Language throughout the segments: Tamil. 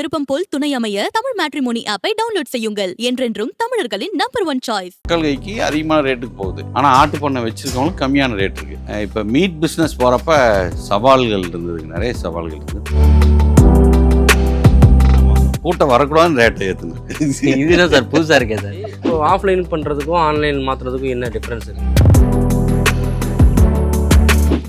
விருப்பம் போல் துணை அமைய தமிழ் மேட்ரிமோனி ஆப்பை டவுன்லோட் செய்யுங்கள். என்றென்றும் தமிழர்களின் நம்பர் ஒன் சாய்ஸ் கைக்கு அதிகமான ரேட்டுக்கு போகுது. ஆனால் ஆட்டு பண்ணை வச்சிருக்கவங்களுக்கு கம்மியான ரேட் இருக்கு. இப்போ மீட் பிஸ்னஸ் போகிறப்ப சவால்கள் இருந்தது. நிறைய சவால்கள் இருந்தது கூட்டம் வரக்கூடாதுன்னு ரேட்டை ஏற்றுங்க இது என்ன சார் புதுசாக இருக்கே சார் இப்போ ஆஃப்லைன் பண்ணுறதுக்கும் ஆன்லைன் மாற்றுறதுக்கும் என்ன டிஃப்ரென்ஸ் இருக்கு?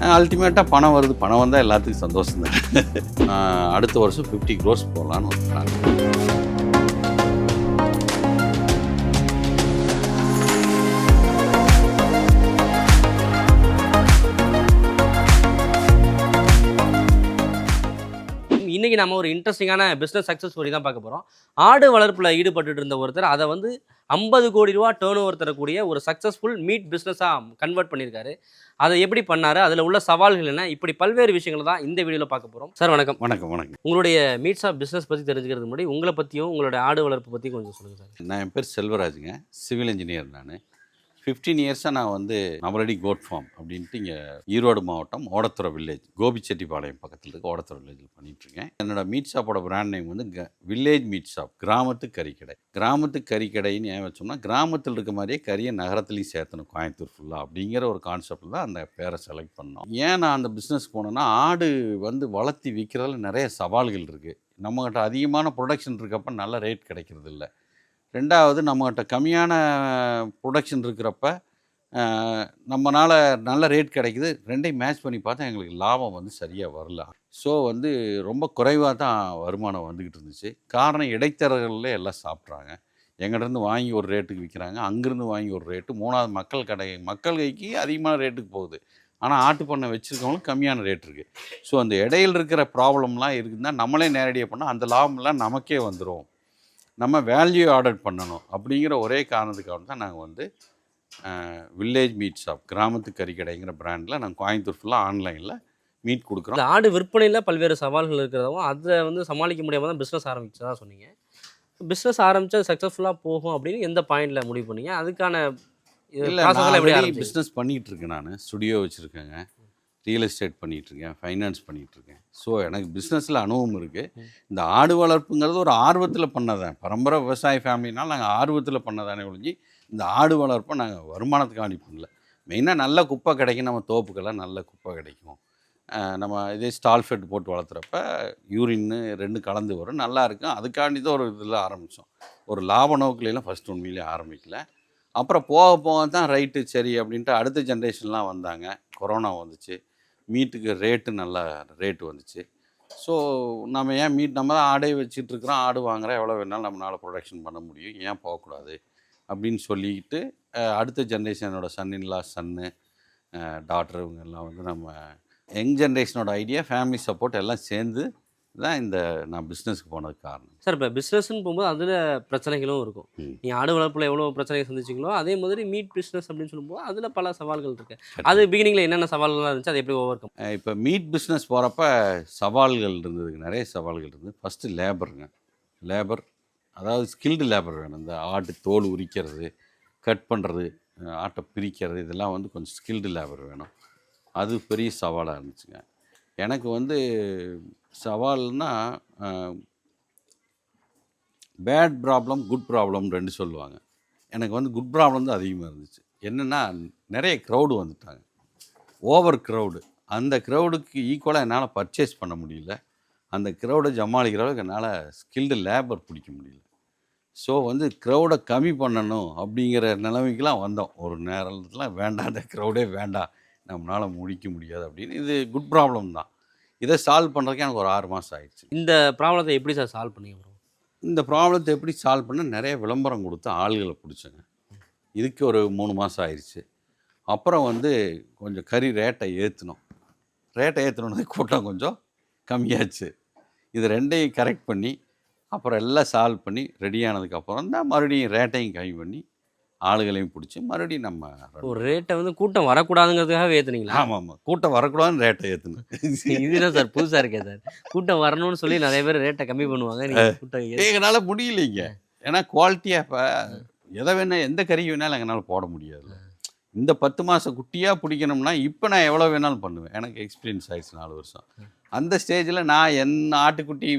அல்டிமேட்டாக பணம் வருது பணம் வந்தால் எல்லாத்துக்கும் சந்தோஷம் தான் அடுத்த வருஷம் ஃபிஃப்டி க்ரோஸ் போகலான்னு ஒரு. இன்னைக்கு நம்ம ஒரு இன்ட்ரெஸ்டிங்கான பிஸ்னஸ் சக்ஸஸ் ஸ்டோரி தான் பார்க்க போகிறோம் ஆடு வளர்ப்பில் ஈடுபட்டு இருந்த ஒருத்தர் அதை வந்து ஐம்பது கோடி ரூபா டேர்ன் ஓவர் தரக்கூடிய ஒரு சக்ஸஸ்ஃபுல் மீட் பிஸ்னஸாக கன்வெர்ட் பண்ணியிருக்காரு. அதை எப்படி பண்ணாரு? அதில் உள்ள சவால்கள் என்ன? இப்படி பல்வேறு விஷயங்களை தான் இந்த வீடியோவில் பார்க்க போகிறோம் சார் வணக்கம். வணக்கம் வணக்கம். உங்களுடைய மீட் ஷாப் பிஸ்னஸ் பற்றி தெரிஞ்சுக்கிறதுக்கு முன்னாடி உங்களை பற்றியும் உங்களுடைய ஆடு வளர்ப்பு பற்றி கொஞ்சம் சொல்லுங்கள் சார். நான் என் பேர் செல்வராஜுங்க. சிவில் இன்ஜினியர் நான். ஃபிஃப்டீன் இயர்ஸாக நான் வந்து நம்மளடி கோட் ஃபார்ம் அப்படின்ட்டு இங்கே ஈரோடு மாவட்டம் ஓடத்துறை வில்லேஜ் கோபிச்செட்டிப்பாளையம் பக்கத்தில் இருக்க ஓடத்துறை வில்லேஜில் பண்ணிகிட்ருக்கேன் என்னோட மீட் ஷாப்போட பிராண்ட் நேம் வந்து க வில்லேஜ் மீட் ஷாப் கிராமத்து கறிக்கடை. கிராமத்து கறிக்கடைன்னு ஏன் வச்சோம்னா கிராமத்தில் இருக்க மாதிரியே கறியை நகரத்துலையும் சேர்த்தணும் கோயம்புத்தூர் ஃபுல்லாக அப்படிங்கிற ஒரு கான்செப்டில் தான் அந்த பேரை செலக்ட் பண்ணோம். ஏன் நான் அந்த பிஸ்னஸ் போனேன்னா ஆடு வந்து வளர்த்தி விற்கிறதுல நிறைய சவால்கள் இருக்குது நம்மகிட்ட அதிகமான ப்ரொடக்ஷன் இருக்கப்ப நல்ல ரேட் கிடைக்கிறது இல்லை ரெண்டாவது நம்மகிட்ட கம்மியான ப்ரொடக்ஷன் இருக்கிறப்ப நம்மளால் நல்ல ரேட் கிடைக்குது. ரெண்டையும் மேட்ச் பண்ணி பார்த்தா எங்களுக்கு லாபம் வந்து சரியாக வரல. ஸோ வந்து ரொம்ப குறைவாக தான் வருமானம் வந்துக்கிட்டு இருந்துச்சு. காரணம் இடைத்தரகர்களே எல்லாம் சாப்பிட்றாங்க. எங்கிட்டருந்து வாங்கி ஒரு ரேட்டுக்கு விற்கிறாங்க அங்கேருந்து வாங்கி ஒரு ரேட்டு மூணாவது மக்கள் கடை மக்கள் கைக்கு அதிகமான ரேட்டுக்கு போகுது. ஆனால் ஆட்டு பண்ணை வச்சுருக்கவங்களுக்கு கம்மியான ரேட் இருக்குது ஸோ அந்த இடையில் இருக்கிற ப்ராப்ளம்லாம் இருக்குதுன்னா நம்மளே நேரடியாக பண்ணால் அந்த லாபம்லாம் நமக்கே வந்துடும் நம்ம வேல்யூ ஆர்டர் பண்ணணும் அப்படிங்கிற ஒரே காரணத்துக்காக தான் நாங்கள் வந்து வில்லேஜ் மீட் ஷாப் கிராமத்து கறிக்கடைங்கிற பிராண்டில் நாங்கள் கோயம்புத்தூர் ஃபுல்லாக ஆன்லைனில் மீட் கொடுக்குறோம். ஆடு விற்பனையில் பல்வேறு சவால்கள் இருக்கிறதாவும் அதை வந்து சமாளிக்க முடியாமல் தான் பிஸ்னஸ் ஆரம்பிச்சதா சொன்னீங்க. பிஸ்னஸ் ஆரம்பிச்சா சக்ஸஸ்ஃபுல்லாக போகும் அப்படின்னு எந்த பாயிண்டில் முடிவு பண்ணீங்க? அதுக்கான இல்லை? பிஸ்னஸ் பண்ணிகிட்டு இருக்கேன் நான். ஸ்டுடியோ வச்சுருக்கேங்க. ரியல் எஸ்டேட் பண்ணிகிட்ருக்கேன் ஃபைனான்ஸ் பண்ணிகிட்ருக்கேன் ஸோ எனக்கு பிஸ்னஸில் அனுபவம் இருக்குது இந்த ஆடு வளர்ப்புங்கிறது ஒரு ஆர்வத்தில் பண்ணதான் பரம்பரை விவசாய ஃபேமிலினால் நாங்கள் ஆர்வத்தில் பண்ணதானே ஒழிஞ்சு இந்த ஆடு வளர்ப்பை நாங்கள் வருமானத்துக்காண்டி பண்ணல. மெயினாக நல்ல குப்பை கிடைக்கும். நம்ம தோப்புக்கெல்லாம் நல்ல குப்பை கிடைக்கும். நம்ம இதே ஸ்டால் ஃபெட் போட்டு வளர்த்துறப்ப யூரின்னு ரெண்டு கலந்து வரும். நல்லா இருக்கும். அதுக்காண்டி தான் ஒரு இதில் ஆரம்பித்தோம் ஒரு லாப நோக்கிலாம் ஃபஸ்ட் உண்மையிலே ஆரம்பிக்கல. அப்புறம் போக போக தான் ரைட்டு சரி அப்படின்ட்டு அடுத்த ஜென்ரேஷன்லாம் வந்தாங்க. கொரோனா வந்துச்சு. மீட்டுக்கு ரேட்டு நல்லா ரேட்டு வந்துச்சு. ஸோ நம்ம ஏன் மீட் நம்ம தான் ஆடே வச்சுட்டு இருக்கிறோம் ஆடு வாங்குறோம் எவ்வளோ வேணாலும் நம்மளால் ப்ரொடக்ஷன் பண்ண முடியும் ஏன் போகக்கூடாது? அப்படின்னு சொல்லிக்கிட்டு அடுத்த ஜென்ரேஷனோட சன்னின்லா சன்னு டாக்டர் இவங்க எல்லாம் வந்து நம்ம யங் ஜென்ரேஷனோட ஐடியா ஃபேமிலி சப்போர்ட் எல்லாம் சேர்ந்து தான் இந்த நான் பிஸ்னஸ்க்கு போனதுக்கு காரணம். சார் இப்போ பிஸ்னஸ்ன்னு போகும்போது அதில் பிரச்சனைகளும் இருக்கும். நீ ஆடு வளர்ப்பில் எவ்வளோ பிரச்சனைகள் சந்திச்சிங்களோ அதே மாதிரி மீட் பிஸ்னஸ் அப்படின்னு சொல்லும்போது அதில் பல சவால்கள் இருக்கு. அது பிகினிங்கில் என்னென்ன சவால்கள்லாம் இருந்துச்சு அதை எப்படி ஓவர் கம் இப்போ மீட் பிஸ்னஸ் போகிறப்ப சவால்கள் இருந்தது நிறைய சவால்கள் இருந்தது ஃபஸ்ட்டு லேபருங்க லேபர் அதாவது ஸ்கில்டு லேபர் வேணும். இந்த ஆட்டு தோல் உரிக்கிறது கட் பண்ணுறது ஆட்டை பிரிக்கிறது இதெல்லாம் வந்து கொஞ்சம் ஸ்கில்டு லேபர் வேணும். அது பெரிய சவாலாக இருந்துச்சுங்க. எனக்கு வந்து சவால்னா பேட் ப்ராப்ளம் குட் ப்ராப்ளம் ரெண்டு சொல்லுவாங்க. எனக்கு வந்து குட் ப்ராப்ளம் தான் அதிகமாக இருந்துச்சு. என்னென்னா நிறைய க்ரௌடு வந்துட்டாங்க. ஓவர் க்ரௌடு அந்த க்ரௌடுக்கு ஈக்குவலாக என்னால் பர்ச்சேஸ் பண்ண முடியல. அந்த க்ரௌடை ஜமாளிக்கிற அளவுக்கு என்னால் ஸ்கில்டு லேபர் பிடிக்க முடியல. ஸோ வந்து க்ரௌடை கம்மி பண்ணணும் அப்படிங்கிற நிலைமைக்கெலாம் வந்தோம். ஒரு நேரத்தில் வேண்டாம். அந்த க்ரௌடே வேண்டாம். நம்மளால் முடிக்க முடியாது அப்படின்னு. இது குட் ப்ராப்ளம் தான். இதை சால்வ் பண்ணுறதுக்கு எனக்கு ஒரு ஆறு மாதம் ஆயிடுச்சு. இந்த ப்ராப்ளத்தை எப்படி சார் சால்வ் பண்ணீங்க bro? இந்த ப்ராப்ளத்தை எப்படி சால்வ் பண்ண நிறைய விளம்பரம் கொடுத்து ஆள்களை பிடிச்சேங்க. இதுக்கு ஒரு மூணு மாதம் ஆயிடுச்சு. அப்புறம் வந்து கொஞ்சம் கறி ரேட்டை ஏற்றணும் ரேட்டை ஏற்றணுன்னது கூட்டம் கொஞ்சம் கம்மியாச்சு. இது ரெண்டையும் கரெக்ட் பண்ணி அப்புறம் எல்லாம் சால்வ் பண்ணி ரெடி ஆனதுக்கப்புறம் தான் மறுபடியும் ரேட்டையும் கம்மி பண்ணி ஆளுகளையும் பிடிச்சி மறுபடியும் நம்ம ஒரு ரேட்டை வந்து கூட்டம் வரக்கூடாதுங்கிறதுக்காக ஏற்றுனீங்களா ஆமாம். ஆமாம் கூட்டம் வரக்கூடாதுன்னு ரேட்டை ஏற்றணும் இது என்ன சார் புதுசாக இருக்கே சார். கூட்டம் வரணும்னு சொல்லி நிறைய பேர் ரேட்டை கம்மி பண்ணுவாங்க. கூட்டம் எங்களால் முடியலைங்க. ஏன்னா குவாலிட்டியாக இப்போ எதை வேணால் எந்த கறி வேணாலும் எங்களால் போட முடியாது. இந்த பத்து மாதம் குட்டியாக பிடிக்கணும்னா இப்போ நான் எவ்வளோ வேணாலும் பண்ணுவேன். எனக்கு எக்ஸ்பீரியன்ஸ் ஆயிடுச்சு நாலு வருஷம். அந்த ஸ்டேஜில் நான் என் ஆட்டுக்குட்டி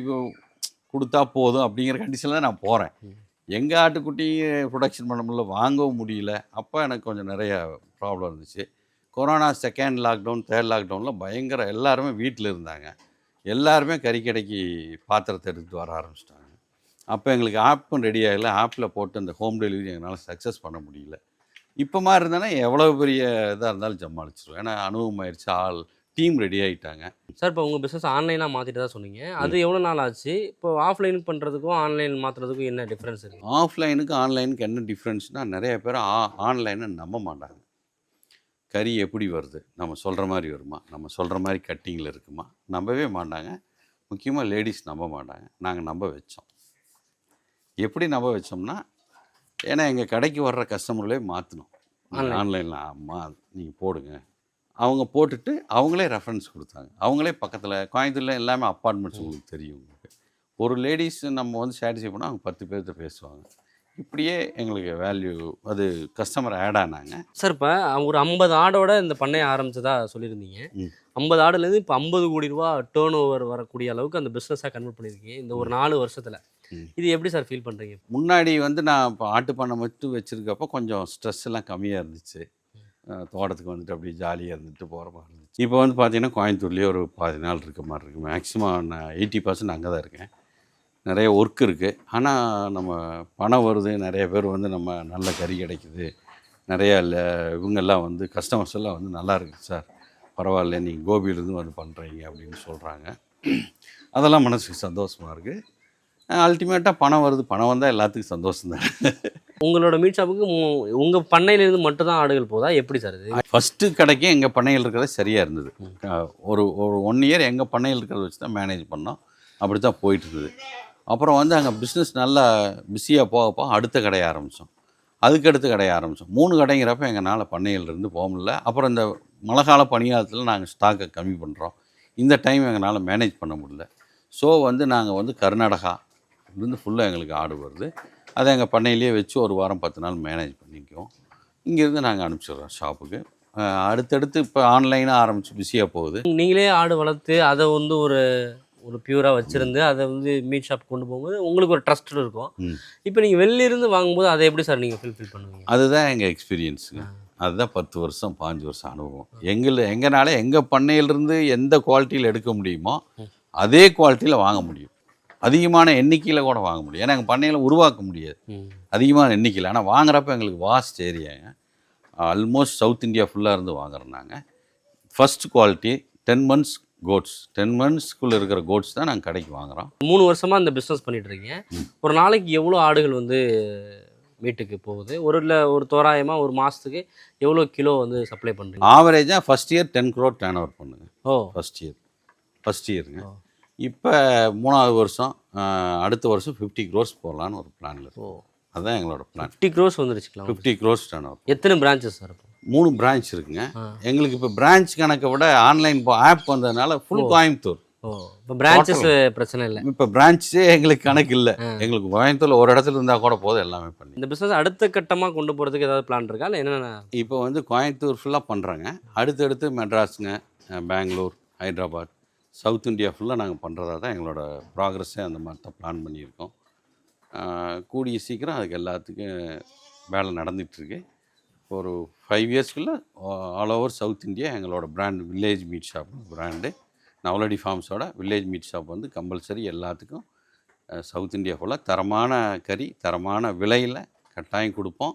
கொடுத்தா போதும் அப்படிங்கிற கண்டிஷனில் தான் நான் போகிறேன் எங்கள் ஆட்டுக்குட்டியும் ப்ரொடக்ஷன் பண்ண முடியல வாங்கவும் முடியல. அப்போ எனக்கு கொஞ்சம் நிறைய ப்ராப்ளம் இருந்துச்சு. கொரோனா செகண்ட் லாக்டவுன் தேர்ட் லாக்டவுனில் பயங்கர எல்லாருமே வீட்டில் இருந்தாங்க. எல்லாருமே கறிக்கடைக்கு பாத்திரத்தை எடுத்து வர ஆரம்பிச்சிட்டாங்க. அப்போ எங்களுக்கு ஆப்பும் ரெடி ஆகல. ஆப்பில் போட்டு அந்த ஹோம் டெலிவரி எங்களால் சக்ஸஸ் பண்ண முடியல. இப்போ மாதிரி இருந்தேன்னா எவ்வளோ பெரிய இதாக இருந்தாலும் சமாளிச்சிருவோம் ஏன்னா அனுபவம் ஆயிடுச்சு ஆள் டீம் ரெடி ஆகிட்டாங்க சார் இப்போ உங்கள் பிஸ்னஸ் ஆன்லைனாக மாற்றிட்டு தான் சொன்னீங்க அது எவ்வளோ நாள் ஆச்சு? இப்போ ஆஃப்லைன் பண்ணுறதுக்கும் ஆன்லைன் மாற்றுறதுக்கும் என்ன டிஃப்ரென்ஸ் இருக்குது ஆஃப்லைனுக்கு ஆன்லைனுக்கு என்ன டிஃப்ரென்ஸ்னால் நிறைய பேர் ஆ ஆன்லைனை நம்ப மாட்டாங்க. கறி எப்படி வருது? நம்ம சொல்கிற மாதிரி வருமா? நம்ம சொல்கிற மாதிரி கட்டிங்கில் இருக்குமா? நம்பவே மாட்டாங்க. முக்கியமாக லேடிஸ் நம்ப மாட்டாங்க. நாங்கள் நம்ப வச்சோம். எப்படி நம்ப வச்சோம்னா ஏன்னா எங்கள் கடைக்கு வர்ற கஸ்டமர்களே Online. ஆன்லைனில் ஆமாம் நீங்கள் போடுங்க. அவங்க போட்டுட்டு அவங்களே ரெஃபரன்ஸ் கொடுத்தாங்க. அவங்களே பக்கத்தில் கோயம்புத்தூர்ல எல்லாமே அப்பார்ட்மெண்ட்ஸ் உங்களுக்கு தெரியும் உங்களுக்கு. ஒரு லேடிஸ் நம்ம வந்து சாட்டிஸ்ஃபை பண்ணால் அவங்க பத்து பேர்கிட்ட பேசுவாங்க. இப்படியே எங்களுக்கு வேல்யூ அது கஸ்டமர் ஆட் ஆனாங்க. சார் இப்போ ஒரு ஐம்பது ஆடோட இந்த பண்ணைய ஆரம்பிச்சதா சொல்லியிருந்தீங்க. ஐம்பது ஆடுலேருந்து இப்போ ஐம்பது கோடி ரூபா டேர்ன் ஓவர் வரக்கூடிய அளவுக்கு அந்த பிஸ்னஸாக கன்வெர்ட் பண்ணியிருக்கீங்க இந்த ஒரு நாலு வருஷத்தில். இது எப்படி சார் ஃபீல் பண்ணுறீங்க முன்னாடி வந்து நான் இப்போ ஆட்டு பண்ணை மட்டும் வச்சுருக்கப்போ கொஞ்சம் ஸ்ட்ரெஸ் எல்லாம் கம்மியாக இருந்துச்சு. தோட்டத்துக்கு வந்துட்டு அப்படியே ஜாலியாக இருந்துட்டு போகிற மாதிரி இருந்துச்சு. இப்போ வந்து பார்த்தீங்கன்னா கோயம்புத்தூர்லேயே ஒரு பாதி நாள் இருக்க மாதிரி இருக்குது மேக்ஸிமம் நான் எயிட்டி பர்சன்ட் அங்கே தான் இருக்கேன். நிறைய ஒர்க் இருக்குது ஆனால் நம்ம பணம் வருது. நிறைய பேர் வந்து நம்ம நல்ல கறி கிடைக்குது. நிறையா இல்லை இவங்கெல்லாம் வந்து கஸ்டமர்ஸ் எல்லாம் வந்து நல்லா இருக்குது சார். பரவாயில்ல நீங்கள் கோபியிலேருந்து வந்து பண்ணுறீங்க அப்படின்னு சொல்கிறாங்க அதெல்லாம் மனசுக்கு சந்தோஷமாக இருக்குது அல்டிமேட்டாக பணம் வருது. பணம் வந்தால் எல்லாத்துக்கும் சந்தோஷம் தான். உங்களோட மீட் ஷாப்புக்கு உங்கள் பண்ணையிலேருந்து மட்டும் தான் ஆடுகள் போதா? எப்படி சார் இது? ஃபஸ்ட்டு கடைக்கே எங்கள் பண்ணையில் இருக்கிறது சரியாக இருந்தது. ஒரு ஒரு ஒன் இயர் எங்கள் பண்ணையில் இருக்கிறத வச்சு தான் மேனேஜ் பண்ணோம். அப்படி தான் போயிட்டு இருந்தது. அப்புறம் வந்து அங்கே பிஸ்னஸ் நல்லா பிஸியாக போக போக அடுத்த கடையை ஆரம்பித்தோம் அதுக்கு அடுத்து கடையை ஆரம்பித்தோம் மூணு கடைங்கிறப்ப எங்களால் பண்ணையிலேருந்து போக முடியல. அப்புறம் இந்த மழை கால பணியாளத்தில் நாங்கள் ஸ்டாக்கை கம்மி பண்ணுறோம் இந்த டைம் எங்களால் மேனேஜ் பண்ண முடியல. ஸோ வந்து நாங்கள் வந்து கர்நாடகா இருந்து ஃபுல்லாக எங்களுக்கு ஆடு வருது. அதை எங்கள் பண்ணையிலேயே வச்சு ஒரு வாரம் பத்து நாள் மேனேஜ் பண்ணிக்குவோம். இங்கேருந்து நாங்கள் அனுப்பிச்சிடுறோம் ஷாப்புக்கு அடுத்தடுத்து இப்போ ஆன்லைனாக ஆரம்பித்து பிஸியாக போகுது. நீங்களே ஆடு வளர்த்து அதை வந்து ஒரு ஒரு பியூராக வச்சுருந்து அதை வந்து மீட் ஷாப் கொண்டு போகும்போது உங்களுக்கு ஒரு ட்ரஸ்ட் இருக்கும். இப்போ நீங்கள் வெளிலிருந்து வாங்கும்போது அதை எப்படி சார் நீங்கள் ஃபில்ஃபில் பண்ணுவீங்க? அதுதான் எங்கள் எக்ஸ்பீரியன்ஸுங்க அதுதான் பத்து வருஷம் பாஞ்சு வருஷம் அனுபவம். எங்கள் எங்கனால எங்கள் பண்ணையிலிருந்து எந்த குவாலிட்டியில் எடுக்க முடியுமோ அதே குவாலிட்டியில் வாங்க முடியும். அதிகமான எண்ணிக்கையில் கூட வாங்க முடியும் ஏன்னா எங்கள் பண்ணையில் உருவாக்க முடியாது. அதிகமான எண்ணிக்கையில். ஆனால் வாங்குறப்ப எங்களுக்கு வாஸ்ட் ஏரியாங்க ஆல்மோஸ்ட் சவுத் இந்தியா ஃபுல்லாக இருந்து வாங்குறோம் நாங்கள் first quality ten months goats. Ten மந்த்ஸ்க்குள்ளே இருக்கிற கோட்ஸ் தான் நாங்கள் கடைக்கு வாங்குறோம். மூணு வருஷமா இந்த பிஸ்னஸ் பண்ணிட்டு இருக்கீங்க. ஒரு நாளைக்கு எவ்வளோ ஆடுகள் வந்து வீட்டுக்கு போகுது? ஒரு இல்லை ஒரு தோராயமா ஒரு மாசத்துக்கு எவ்வளோ கிலோ வந்து சப்ளை பண்றீங்க? ஆவரேஜாக first year ten crore turnover பண்ணுங்க. ஓ. ஃபஸ்ட் இயர் ஃபஸ்ட் இயருங்க. இப்போ மூணாவது வருஷம் அடுத்த வருஷம் ஃபிஃப்டி க்ரோர்ஸ் போடலான்னு ஒரு பிளானில் ஓ. இருக்கும் அதுதான் எங்களோட பிளான் ஃபிஃப்டி க்ரோஸ் வந்துருச்சுக்கலாம் ஃபிஃப்டி க்ரோர்ஸ் டேர்ன் ஓவர் எத்தனை பிரான்ச்சஸ் சார் இப்போ? மூணு பிரான்ச் இருக்குங்க. எங்களுக்கு இப்போ பிரான்ச் கணக்கை விட ஆன்லைன் ஆப் வந்ததுனால ஃபுல் கோயம்புத்தூர். இப்போ பிரான்ச்சஸ் பிரச்சனை இல்லை. இப்போ பிரான்ச்சே எங்களுக்கு கணக்கு இல்லை. எங்களுக்கு கோயம்புத்தூர்ல ஒரு இடத்துல இருந்தால் கூட போதும் எல்லாமே பண்ணி. இந்த பிஸ்னஸ் அடுத்த கட்டமா கொண்டு போறதுக்கு ஏதாவது பிளான் இருக்கா? இல்லை என்னென்ன? இப்போ வந்து கோயம்புத்தூர் ஃபுல்லாக பண்ணுறாங்க அடுத்தடுத்து மெட்ராஸுங்க பெங்களூர் ஹைதராபாத் சவுத் இந்தியா ஃபுல்லாக நாங்கள் பண்ணுறதா தான் எங்களோட ப்ராக்ரஸே அந்த மாதிரி தான் பிளான் பண்ணியிருக்கோம் கூடிய சீக்கிரம் அதுக்கு எல்லாத்துக்கும் வேலை நடந்துகிட்ருக்கு. ஒரு ஃபைவ் இயர்ஸ்க்குள்ளே ஆல் ஓவர் சவுத் இந்தியா எங்களோட brand village meat shop brand Navaladi ஃபார்ம்ஸோட village meat shop வந்து கம்பல்சரி எல்லாத்துக்கும் சவுத் இந்தியா ஃபுல்லாக தரமான கறி தரமான விலையில் கட்டாயம் கொடுப்போம்.